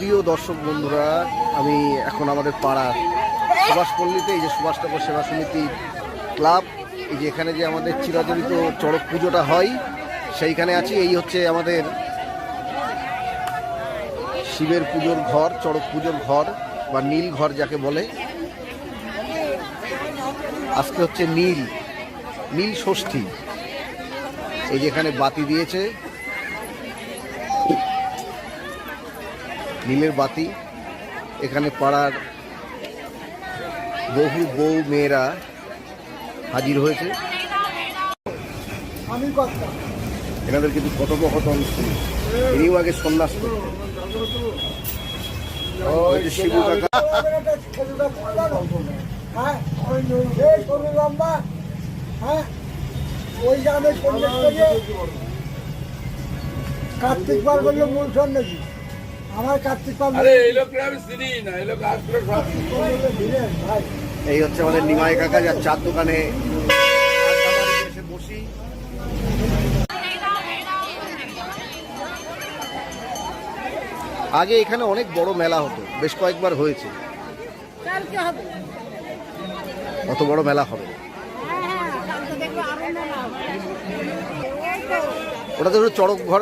প্রিয় দর্শক বন্ধুরা, আমি এখন আমাদের পাড়ার সুভাষপল্লীতে এই যে সুভাষনগর সেবা সমিতি ক্লাব, এই যে এখানে যে আমাদের চিরাচরিত চড়ক পুজোটা হয়, সেইখানে আছি। এই হচ্ছে আমাদের শিবের পুজোর ঘর, চড়ক পুজোর ঘর, বা নীল ঘর যাকে বলে। আজকে হচ্ছে নীল নীল ষষ্ঠী। এই যে এখানে বাতি দিয়েছে। নীলের বাতি। এখানে পাড়ার বহু বউ মেয়েরা হাজির হয়েছে। এনাদের কিন্তু কথোপকথন শুনি। ইনিও আগে সন্ন্যাস। হ্যাঁ ওই কার্তিক পাল করল মূল নাকি আমার কার্তিক পাল আরে এই লোকরা আমি চিনি না এই লোক আসলে ভাই এই হচ্ছে আমাদের নিমাই কাকা যার চার দোকানে এসে বসি আগে এখানে অনেক বড় মেলা হতো বেশ কয়েকবার হয়েছে। কালকে অত বড় মেলা হবে হ্যাঁ হ্যাঁ ওটা তো চড়ক ঘর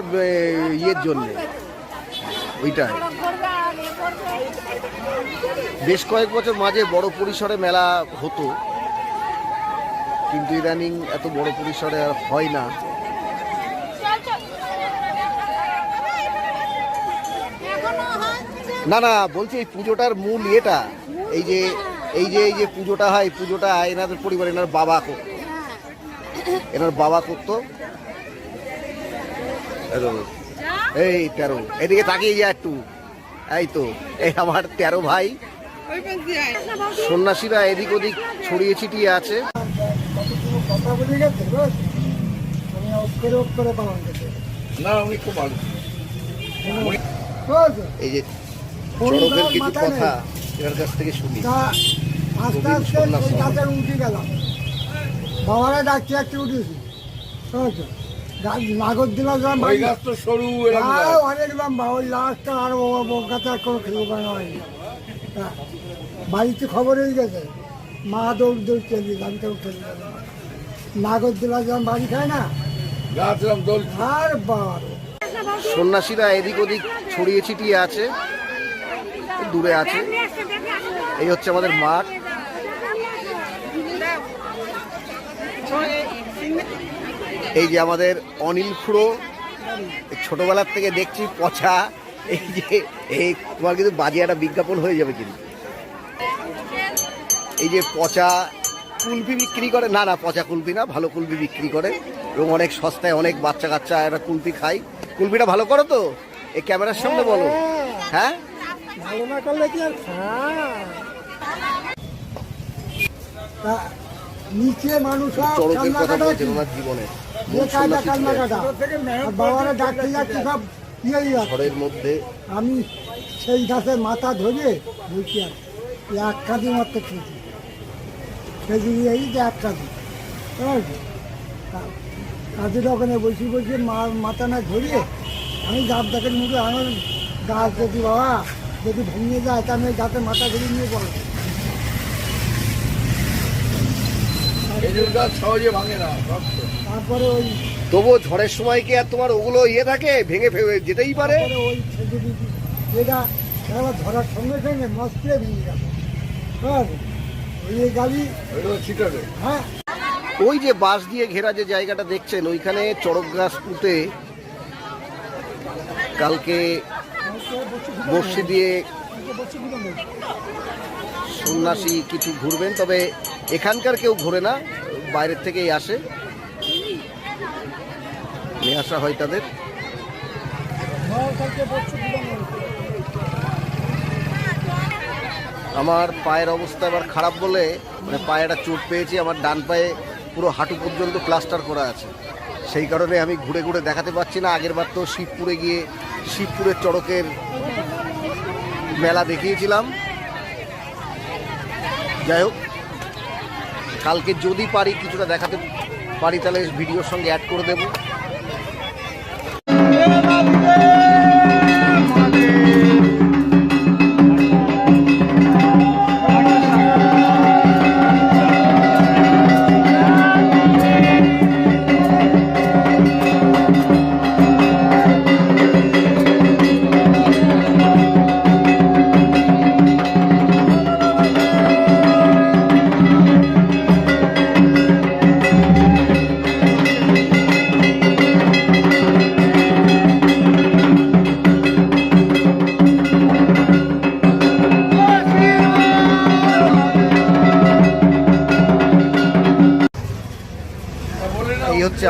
ইয়ের জন্য। ওইটাই। বেশ কয়েক বছর মাঝে বড় পরিসরে মেলা হতো। কিন্তু ইদানিং এত বড় পরিসরে আর হয় না। না না বলছি এই পুজোটার মূল ইয়েটা এই যে এই যে এই যে পুজোটা হয় পুজোটা এনাদের পরিবার এনার বাবা করতো। হ্যাঁ। এনার বাবা করতো। এই তেরো, এদিকে তাকিয়ে যা একটু। এই তো, এই আমার তেরো ভাই। সন্ন্যাসীরা এদিক ওদিক ছড়িয়ে ছিটিয়ে আছে। কিছু থেকে আস্তে আস্তে উঠে গেলাম বাবারা ডাকতে ডাকতে উঠেছি। দিলা ওই গাছ তো সরু এরকম তাও অনেক লম্বা ওই আর গাছে আর কোনো খেলব না হয়নি হ্যাঁ, বাড়িতে খবর হয়ে গেছে। মা দৌড় দৌড় চলি আমি কেউ না। নাগর দিলা যখন বাড়ি খায় না? দোল আর বার সন্ন্যাসীরা এদিক ওদিক ছড়িয়ে ছিটিয়ে আছে দূরে আছে। এই হচ্ছে আমাদের মাঠ। এই যে আমাদের অনিল খুড়ো ছোটবেলার থেকে দেখছি পচা এই যে এই তোমার কিন্তু বাজে একটা বিজ্ঞাপন হয়ে যাবে কিন্তু। এই যে পচা কুলফি বিক্রি করে না না পচা কুলফি না ভালো কুলফি বিক্রি করে এবং অনেক সস্তায় অনেক বাচ্চা কাচ্চা একটা কুলফি খায়। কুলফিটা ভালো করো তো এই ক্যামেরার সামনে বলো। হ্যাঁ? ভালো না করলে কি আর নিচে মানুষ কান্না কথা বলছেন ওনার জীবনে। যে কায়দা কাটা আর বাবারা ডাকতে যাচ্ছে সব ইয়েই ঘরের মধ্যে আমি সেই গাছে মাথা ধরে বলছি আর এক কাজি মাত্র খেয়েছি। খেয়েছি এই যে এক বুঝেছ? কাজের ওখানে বসে বসে মা মাথা না ধরিয়ে আমি গাছ দেখেন মুখে আমার গাছ যদি বাবা যদি ভেঙে যায় তা আমি গাছের মাথা ধরে নিয়ে পড়ো খেজুর গাছ সহজে ভাঙে না। তারপরে ওই তবুও ঝড়ের সময় কি আর তোমার ওগুলো ইয়ে থাকে? ভেঙে ফেঙে যেতেই পারে? ওই খেজুরি যেটা খেলা ধরার সঙ্গে সঙ্গে মস্তে ভেঙে গেল? ওই গাড়ি। ছিটাবে। হ্যাঁ। ওই যে বাঁশ দিয়ে ঘেরা যে জায়গাটা দেখছেন ওইখানে চড়ক গাছ পুঁতে কালকে বর্ষি দিয়ে সন্ন্যাসী কিছু ঘুরবেন তবে এখানকার কেউ ঘুরে না, বাইরের থেকেই আসে। নিয়ে আসা হয় তাদের। আমার পায়ের অবস্থা এবার খারাপ বলে মানে পায়ে একটা চোট পেয়েছি, আমার ডান পায়ে পুরো হাঁটু পর্যন্ত প্লাস্টার করা আছে। সেই কারণে আমি ঘুরে ঘুরে দেখাতে পারছি না, আগের বার তো শিবপুরে গিয়ে শিবপুরের চড়কের মেলা দেখিয়েছিলাম। যাই হোক কালকে যদি পারি কিছুটা দেখাতে পারি তাহলে ভিডিওর সঙ্গে অ্যাড করে দেবো।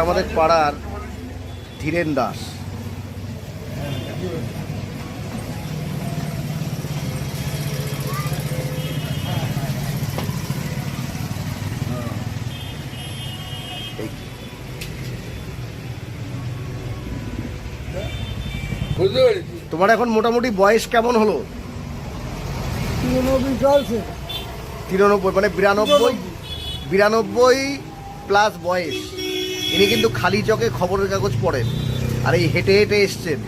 আমাদের পাড়ার ধীরেন দাস। এই তোমার এখন মোটামুটি বয়স কেমন হলো? তিরানব্বই চলছে। তিরানব্বই মানে বিরানব্বই বিরানব্বই প্লাস বয়স। ইনি কিন্তু খালি চকে খবরের কাগজ পড়েন। আর এই হেঁটে হেঁটে এসছেন।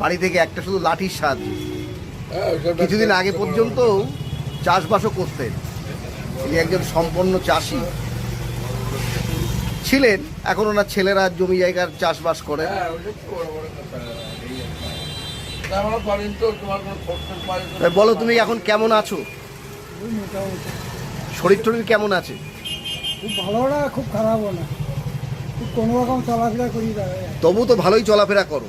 বাড়ি থেকে একটা শুধু লাঠির সাহায্যে। হ্যাঁ, কিছুদিন আগে পর্যন্ত চাষবাসও করতেন। তিনি একজন সম্পন্ন চাষি। ছিলেন এখন ওনার ছেলেরা জমি জায়গার চাষবাস করেন। হ্যাঁ, বলো তুমি এখন কেমন আছো? শরীর টরীর কেমন আছে? খুব ভালো না খুব খারাপও না। কোনো রকম চলাফেরা করি তবু তো ভালোই চলাফেরা করো।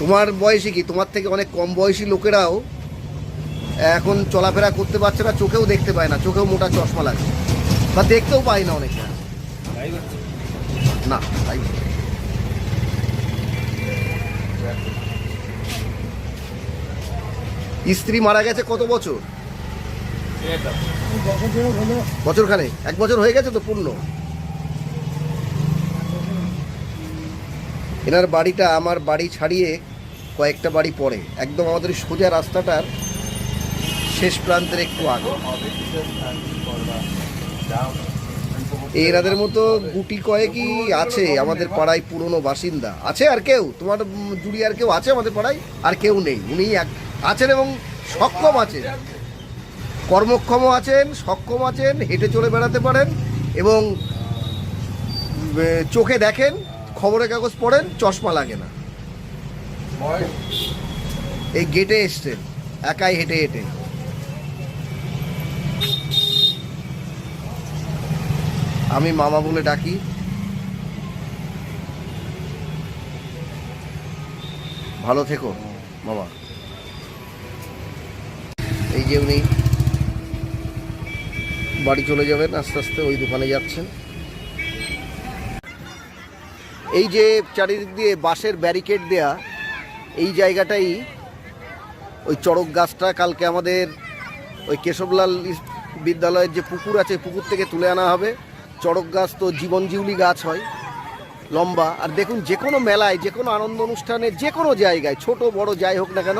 তোমার বয়সে কি? তোমার থেকে অনেক কম বয়সী লোকেরাও এখন চলাফেরা করতে পারছে না চোখেও দেখতে পায় না চোখেও মোটা চশমা লাগে। বা দেখতেও পায় না অনেকে। না তাই। স্ত্রী মারা গেছে কত বছর? বছরখানে এক বছর হয়ে গেছে তো পূর্ণ? এনার বাড়িটা আমার বাড়ি ছাড়িয়ে কয়েকটা বাড়ি পড়ে একদম আমাদের সোজা রাস্তাটার শেষ প্রান্তের একটু আগে। এনাদের মতো গুটি কয়েকই আছে আমাদের পাড়ায় পুরনো বাসিন্দা। আছে আর কেউ? তোমার জুড়ি আর কেউ আছে আমাদের পাড়ায়? আর কেউ নেই। উনি আছেন এবং সক্ষম আছেন। কর্মক্ষম আছেন, সক্ষম আছেন, হেঁটে চলে বেড়াতে পারেন এবং চোখে দেখেন। খবরের কাগজ পড়েন চশমা লাগে না। এই গেটে এসছেন একাই হেঁটে হেঁটে। আমি মামা বলে ডাকি। ভালো থেকো মামা। এই যে উনি বাড়ি চলে যাবেন আস্তে আস্তে ওই দোকানে যাচ্ছেন। এই যে চারিদিক দিয়ে বাঁশের ব্যারিকেড দেয়া, এই জায়গাটাই ওই চড়ক গাছটা কালকে আমাদের ওই কেশবলাল বিদ্যালয়ের যে পুকুর আছে, পুকুর থেকে তুলে আনা হবে। চড়ক গাছ তো জীবনজিউলি গাছ হয়, লম্বা। আর দেখুন, যে কোনো মেলায়, যে কোনো আনন্দ অনুষ্ঠানে, যে কোনো জায়গায়, ছোট, বড়, যাই হোক না কেন,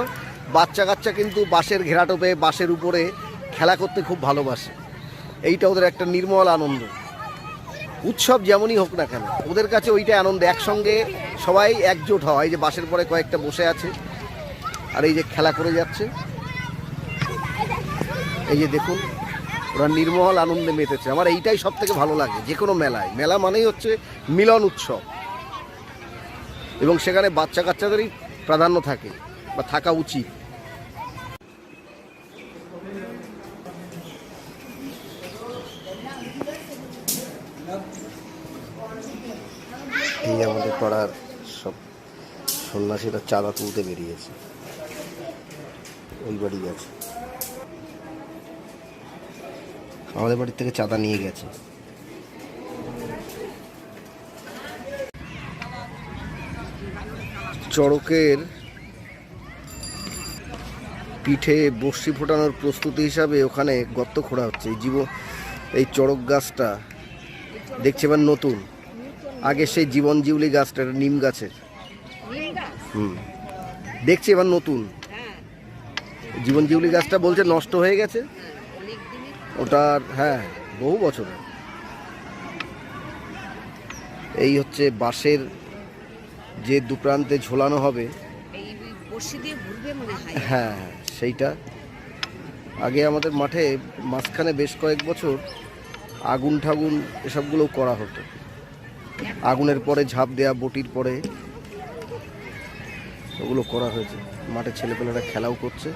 বাচ্চা কাচ্চা কিন্তু বাঁশের ঘেরাটোপে, বাঁশের উপরে খেলা করতে খুব ভালোবাসে। এইটা ওদের একটা নির্মল আনন্দ। উৎসব যেমনই হোক না কেন, ওদের কাছে ওইটা আনন্দ, একসঙ্গে সবাই একজোট হয় যে বাসের পরে কয়েকটা বসে আছে, আর এই যে খেলা করে যাচ্ছে। এই যে দেখুন, ওরা নির্মল আনন্দে মেতেছে। আমার এইটাই সব থেকে ভালো লাগে যে কোনো মেলায়। মেলা মানেই হচ্ছে মিলন উৎসব। এবং সেখানে বাচ্চা কাচ্চাদেরই প্রাধান্য থাকে, বা থাকা উচিত এই আমাদের পাড়ার সব সন্ন্যাসীরা চাঁদা তুলতে বেরিয়েছে। ওই বাড়ি গেছে। আমাদের বাড়ির থেকে চাঁদা নিয়ে গেছে। চড়কের পিঠে বর্ষি ফোটানোর প্রস্তুতি হিসাবে ওখানে গর্ত খোঁড়া হচ্ছে। এই জীব, এই চড়ক গাছটা দেখছি এবার নতুন। আগে সেই জীবন জিউলি গাছটা নিম গাছের। হুম। দেখছি এবার নতুন। জীবন জিউলি গাছটা বলছে নষ্ট হয়ে গেছে। ওটার হ্যাঁ বহু বছরের এই হচ্ছে বাঁশের যে দুপ্রান্তে ঝোলানো হবে। হয়। হ্যাঁ সেইটা। আগে আমাদের মাঠে মাঝখানে বেশ কয়েক বছর আগুন ঠাগুন এসবগুলো করা হতো। আগুনের পরে ঝাঁপ দেয়া বটির পরে ওগুলো করা হয়েছে। মাঠে ছেলেপেলেরা খেলাও করছে।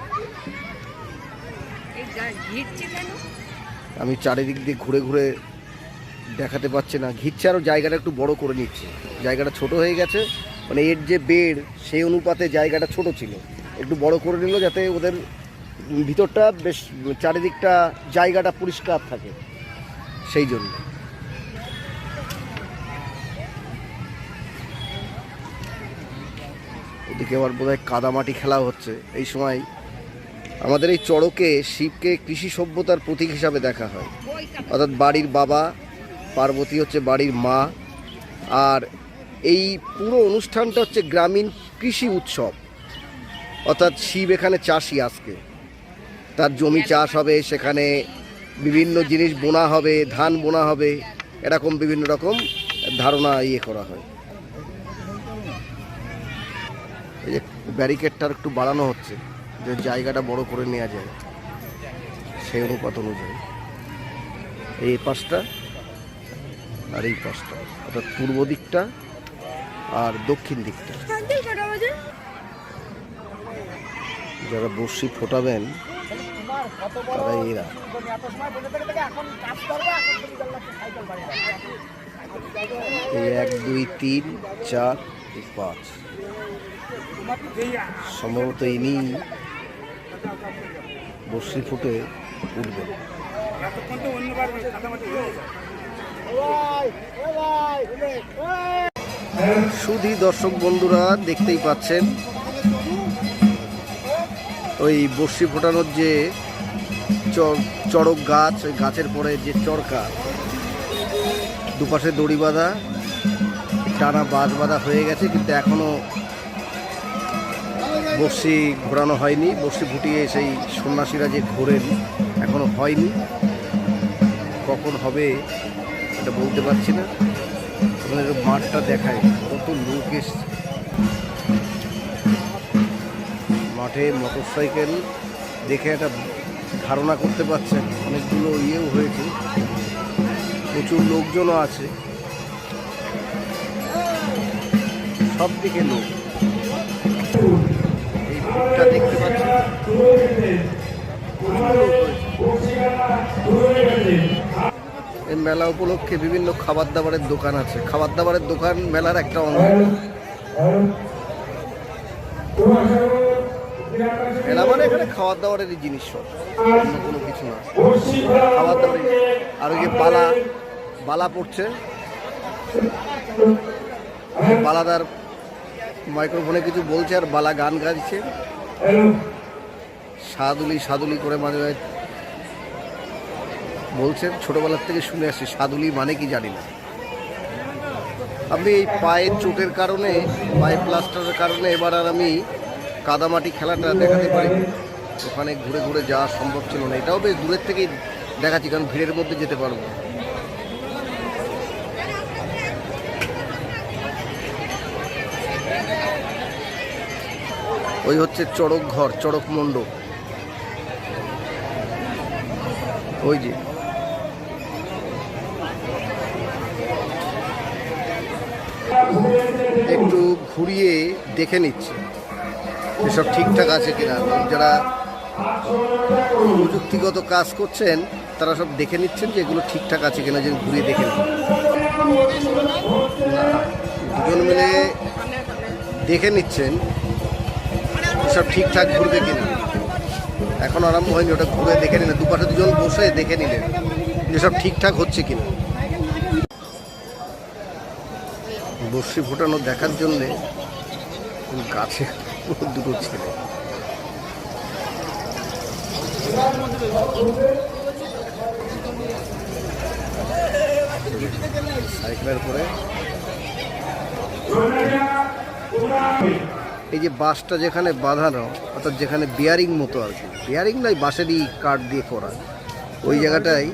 আমি চারিদিক দিয়ে ঘুরে ঘুরে দেখাতে পারছি না। ঘিরছে আরও জায়গাটা একটু বড় করে নিচ্ছে। জায়গাটা ছোট হয়ে গেছে। মানে এর যে বেড় সেই অনুপাতে জায়গাটা ছোট ছিল। একটু বড় করে নিল যাতে ওদের ভিতরটা বেশ চারিদিকটা জায়গাটা পরিষ্কার থাকে। সেই জন্য। ওদিকে আবার বোধহয় কাদামাটি খেলা হচ্ছে। এই সময় আমাদের এই চড়কে শিবকে কৃষি সভ্যতার প্রতীক হিসাবে দেখা হয়। অর্থাৎ বাড়ির বাবা, পার্বতী হচ্ছে বাড়ির মা, আর এই পুরো অনুষ্ঠানটা হচ্ছে গ্রামীণ কৃষি উৎসব। অর্থাৎ শিব এখানে চাষি আজকে। তার জমি চাষ হবে, সেখানে বিভিন্ন জিনিস বোনা হবে, ধান বোনা হবে, এরকম বিভিন্ন রকম ধারণা ইয়ে করা হয়। এই যে ব্যারিকেডটা একটু বাড়ানো হচ্ছে যে জায়গাটা বড় করে নেওয়া যায় সেই অনুপাত অনুযায়ী। এই পাশটা আর এই পাশটা অর্থাৎ পূর্ব দিকটা আর দক্ষিণ দিকটা। যারা বর্ষি ফোটাবেন তারা এরা। এই এক দুই তিন চার পাঁচ। সম্ভবত ইনি বর্ষি ফুটে উঠবেন শুধু দর্শক বন্ধুরা দেখতেই পাচ্ছেন, ওই বর্ষি ফোটানোর যে চড়ক গাছ, ওই গাছের পরে যে চরকা, দুপাশে দড়ি বাঁধা, টানা বাঁশ বাঁধা হয়ে গেছে, কিন্তু এখনও বর্ষি ঘোরানো হয়নি বর্ষি ফুটিয়ে সেই সন্ন্যাসীরা যে ঘোরেন, এখনও হয়নি। কখন হবে এটা বলতে পারছি না। আপনাদের মাঠটা দেখায়, কত লোক এসছে। মাঠে মোটরসাইকেল দেখে একটা ধারণা করতে পারছেন, অনেকগুলো ইয়েও হয়েছে। প্রচুর লোকজনও আছে। সব দিকে লোক এই ভিড়টা দেখতে পাচ্ছেন প্রচুর লোক হয়েছে। এই মেলা উপলক্ষে বিভিন্ন খাবার দাবারের দোকান আছে। খাবার দাবারের দোকান মেলার একটা অংশ। মেলা মানে এখানে খাবার দাবারেরই জিনিস সব। অন্য কোনো কিছু না। খাবার দাবারের আর ওই যে বালা বালা পড়ছে। বালাদার মাইক্রোফোনে কিছু বলছে আর বালা গান গাইছে। সাদুলি সাদুলি করে মাঝে মাঝে বলছেন, ছোটবেলার থেকে শুনে আসছি, সাদুলি মানে কি জানি না। আমি এই পায়ের চোটের কারণে, পায়ে প্লাস্টারের কারণে এবার আর আমি কাদামাটি খেলাটা দেখাতে পারি। ওখানে ঘুরে ঘুরে যাওয়া সম্ভব ছিল না। এটাও বেশ দূরের থেকেই দেখাচ্ছি, কারণ ভিড়ের মধ্যে যেতে পারব। ওই হচ্ছে চড়ক ঘর চড়ক মণ্ডপ ওই যে। একটু ঘুরিয়ে দেখে নিচ্ছে এসব ঠিকঠাক আছে কিনা। যারা প্রযুক্তিগত কাজ করছেন, তারা সব দেখে নিচ্ছেন যে এগুলো ঠিকঠাক আছে কিনা, যে ঘুরিয়ে দেখে দুজন মিলে দেখে নিচ্ছেন সব ঠিকঠাক ঘুরবে কিনা। এখন আরম্ভ হয়নি, ওটা ঘুরে দেখে নিলেন দুপাশে দুজন বসে দেখে নিলেন যে সব ঠিকঠাক হচ্ছে কিনা। বর্ষি ফোটানো দেখার জন্যে গাছে দুটো ছেলে। সাইকেলের পরে এই যে বাসটা যেখানে বাঁধানো, অর্থাৎ যেখানে বিয়ারিং মতো আর কি বিয়ারিং নয়, বাঁশেরই কাঠ দিয়ে করা। ওই জায়গাটায়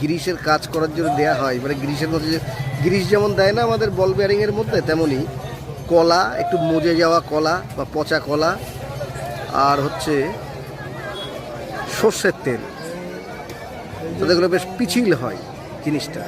গ্রিসের কাজ করার জন্য দেয়া হয়। মানে গ্রিসের মধ্যে যে গ্রিস যেমন দেয় না আমাদের বল বিয়ারিংয়ের মধ্যে, তেমনই কলা, একটু মজে যাওয়া কলা বা পচা কলা, আর হচ্ছে সর্ষের তেল। তাতে বেশ পিছিল হয় জিনিসটা।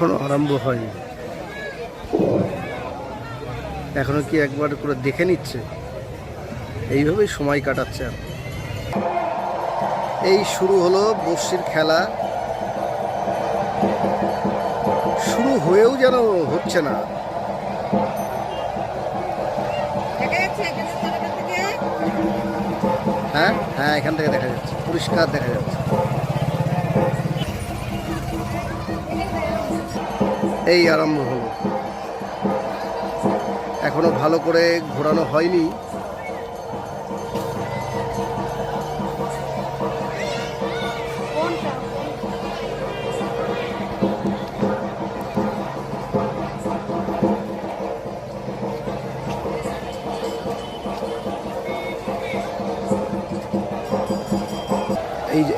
এখনও আরম্ভ হয়নি। এখনও কি একবার করে দেখে নিচ্ছে? এইভাবেই সময় কাটাচ্ছে আর। এই শুরু হলো বর্ষির খেলা। শুরু হয়েও যেন হচ্ছে না। হ্যাঁ হ্যাঁ এখান থেকে দেখা যাচ্ছে। পরিষ্কার দেখা যাচ্ছে। এই আরম্ভ হলো। এখনও ভালো করে ঘোরানো হয়নি।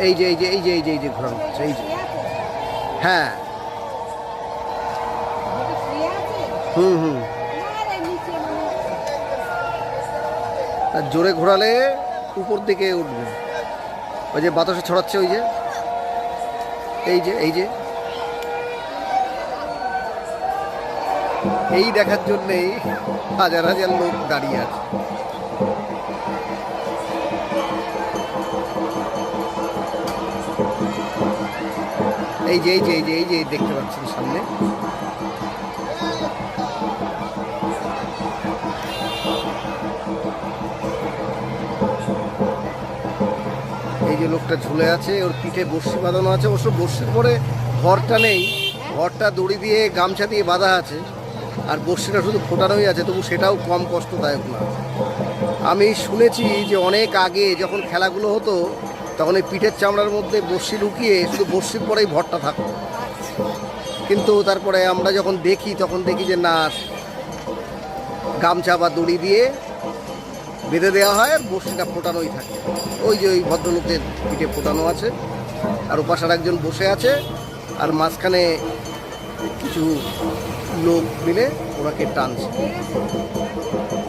এই যে এই যে এই যে এই যে এই যে ঘোরানো হচ্ছে, এই যে। হ্যাঁ এটা শুয়ে আছে হুম হুম। আর জোরে ঘোরালে উপর দিকে উঠবে। ওই যে বাতাসে ছড়াচ্ছে ওই যে। এই যে এই যে। এই দেখার জন্যেই হাজার হাজার লোক দাঁড়িয়ে আছে। এই যে এই যে এই যে এই যে দেখতে পাচ্ছেন সামনে। যে লোকটা ঝুলে আছে, ওর পিঠে বর্ষি বাঁধানো আছে, অবশ্য বর্ষির পরে ঘরটা নেই, ঘরটা দড়ি দিয়ে গামছা দিয়ে বাঁধা আছে, আর বর্ষিটা শুধু ফোটানোই আছে, তবু সেটাও কম কষ্টদায়ক না। আমি শুনেছি যে অনেক আগে যখন খেলাগুলো হতো, তখন এই পিঠের চামড়ার মধ্যে বর্ষি লুকিয়ে শুধু বর্ষির পরেই ভরটা থাকতো। কিন্তু তারপরে আমরা যখন দেখি, তখন দেখি যে না, গামছা বা দড়ি দিয়ে বেঁধে দেওয়া হয়, আর বসিটা ফোটানোই থাকে। ওই যে ওই ভদ্রলোকের পিঠে ফোটানো আছে, আর উপাসার একজন বসে আছে, আর মাঝখানে কিছু লোক মিলে ওনাকে টানছে।